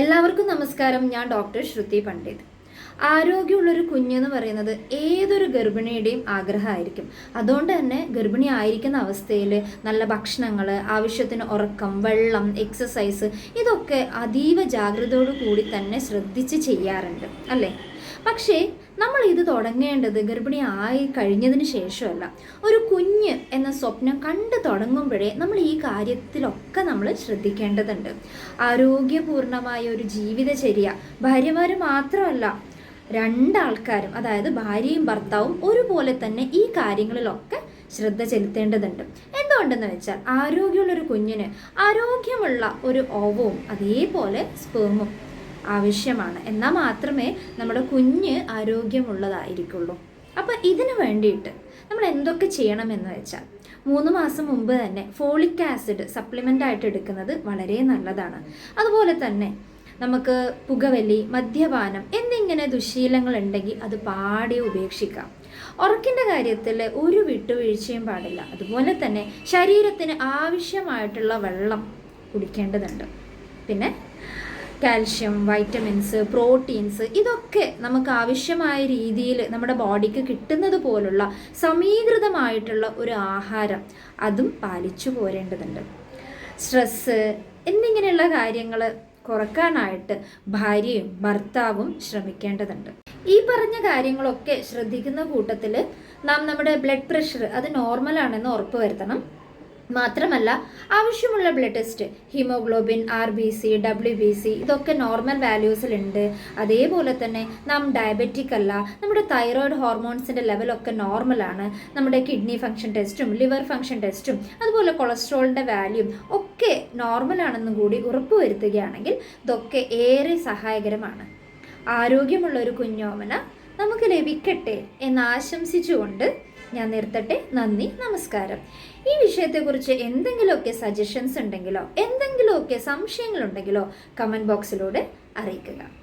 എല്ലാവർക്കും നമസ്കാരം. ഞാൻ ഡോക്ടർ ശ്രുതി പണ്ഡിറ്റ്. ആരോഗ്യമുള്ളൊരു കുഞ്ഞെന്ന് പറയുന്നത് ഏതൊരു ഗർഭിണിയുടെയും ആഗ്രഹമായിരിക്കും. അതുകൊണ്ട് തന്നെ ഗർഭിണി ആയിരിക്കുന്ന അവസ്ഥയിൽ നല്ല ഭക്ഷണങ്ങൾ ആവശ്യത്തിന് ഉറക്കം വെള്ളം എക്സസൈസ് ഇതൊക്കെ അതീവ ജാഗ്രതയോടു കൂടി തന്നെ ശ്രദ്ധിച്ച് ചെയ്യാറുണ്ട് അല്ലേ? പക്ഷേ നമ്മൾ ഇത് തുടങ്ങേണ്ടത് ഗർഭിണി ആയി കഴിഞ്ഞതിന് ശേഷമല്ല. ഒരു കുഞ്ഞ് എന്ന സ്വപ്നം കണ്ടു തുടങ്ങുമ്പോഴേ നമ്മൾ ഈ കാര്യത്തിലൊക്കെ നമ്മൾ ശ്രദ്ധിക്കേണ്ടതുണ്ട്. ആരോഗ്യപൂർണമായ ഒരു ജീവിതചര്യ ഭാര്യമാർ മാത്രമല്ല രണ്ടാൾക്കാരും അതായത് ഭാര്യയും ഭർത്താവും ഒരുപോലെ തന്നെ ഈ കാര്യങ്ങളിലൊക്കെ ശ്രദ്ധ ചെലുത്തേണ്ടതുണ്ട്. എന്തുകൊണ്ടെന്ന് വെച്ചാൽ ആരോഗ്യമുള്ള ഒരു കുഞ്ഞിന് ആരോഗ്യമുള്ള ഒരു ഓവവും അതേപോലെ സ്പേമും ആവശ്യമാണ്. എന്നാൽ മാത്രമേ നമ്മുടെ കുഞ്ഞ് ആരോഗ്യമുള്ളതായിരിക്കുള്ളൂ. അപ്പം ഇതിന് വേണ്ടിയിട്ട് നമ്മൾ എന്തൊക്കെ ചെയ്യണമെന്ന് വെച്ചാൽ മൂന്ന് മാസം മുമ്പ് തന്നെ ഫോളിക് ആസിഡ് സപ്ലിമെന്റ് ആയിട്ട് എടുക്കുന്നത് വളരെ നല്ലതാണ്. അതുപോലെ തന്നെ നമുക്ക് പുകവലി മദ്യപാനം എന്നിങ്ങനെ ദുശീലങ്ങൾ ഉണ്ടെങ്കിൽ അത് പാടി ഉപേക്ഷിക്കാം. ഉറക്കിന്റെ കാര്യത്തിൽ ഒരു വിട്ടുവീഴ്ചയും പാടില്ല. അതുപോലെ തന്നെ ശരീരത്തിന് ആവശ്യമായിട്ടുള്ള വെള്ളം കുടിക്കേണ്ടതുണ്ട്. പിന്നെ കാൽഷ്യം വൈറ്റമിൻസ് പ്രോട്ടീൻസ് ഇതൊക്കെ നമുക്ക് ആവശ്യമായ രീതിയിൽ നമ്മുടെ ബോഡിക്ക് കിട്ടുന്നത് പോലുള്ള സമീകൃതമായിട്ടുള്ള ഒരു ആഹാരം അതും പാലിച്ചു പോരേണ്ടതുണ്ട്. സ്ട്രെസ്സ് എന്നിങ്ങനെയുള്ള കാര്യങ്ങൾ കുറക്കാനായിട്ട് ഭാര്യയും ഭർത്താവും ശ്രമിക്കേണ്ടതുണ്ട്. ഈ പറഞ്ഞ കാര്യങ്ങളൊക്കെ ശ്രദ്ധിക്കുന്ന കൂട്ടത്തിൽ നാം നമ്മുടെ ബ്ലഡ് പ്രഷർ അത് നോർമലാണെന്ന് ഉറപ്പ് വരുത്തണം മാത്രമല്ല ആവശ്യമുള്ള blood test haemoglobin R B C W B C ഇതൊക്കെ നോർമൽ വാല്യൂസിലുണ്ട് അതേപോലെ തന്നെ നാം ഡയബറ്റിക് അല്ല നമ്മുടെ തൈറോയ്ഡ് ഹോർമോൺസിന്റെ ലെവലൊക്കെ നോർമലാണ് നമ്മുടെ കിഡ്നി ഫംഗ്ഷൻ ടെസ്റ്റും ലിവർ ഫംഗ്ഷൻ ടെസ്റ്റും അതുപോലെ കൊളസ്ട്രോളിന്റെ വാല്യൂ ഒക്കെ നോർമലാണെന്നും കൂടി ഉറപ്പുവരുത്തുകയാണെങ്കിൽ ഇതൊക്കെ ഏറെ സഹായകരമാണ്. ആരോഗ്യമുള്ള ഒരു കുഞ്ഞോമന നമുക്ക് ലഭിക്കട്ടെ എന്ന് ആശംസിച്ചുകൊണ്ട് ഞാൻ നിർത്തട്ടെ. നന്ദി നമസ്കാരം. ഈ വിഷയത്തെക്കുറിച്ച് എന്തെങ്കിലുമൊക്കെ സജഷൻസ് ഉണ്ടെങ്കിലോ എന്തെങ്കിലുമൊക്കെ സംശയങ്ങളുണ്ടെങ്കിലോ കമന്റ് ബോക്സിലൂടെ അറിയിക്കുക.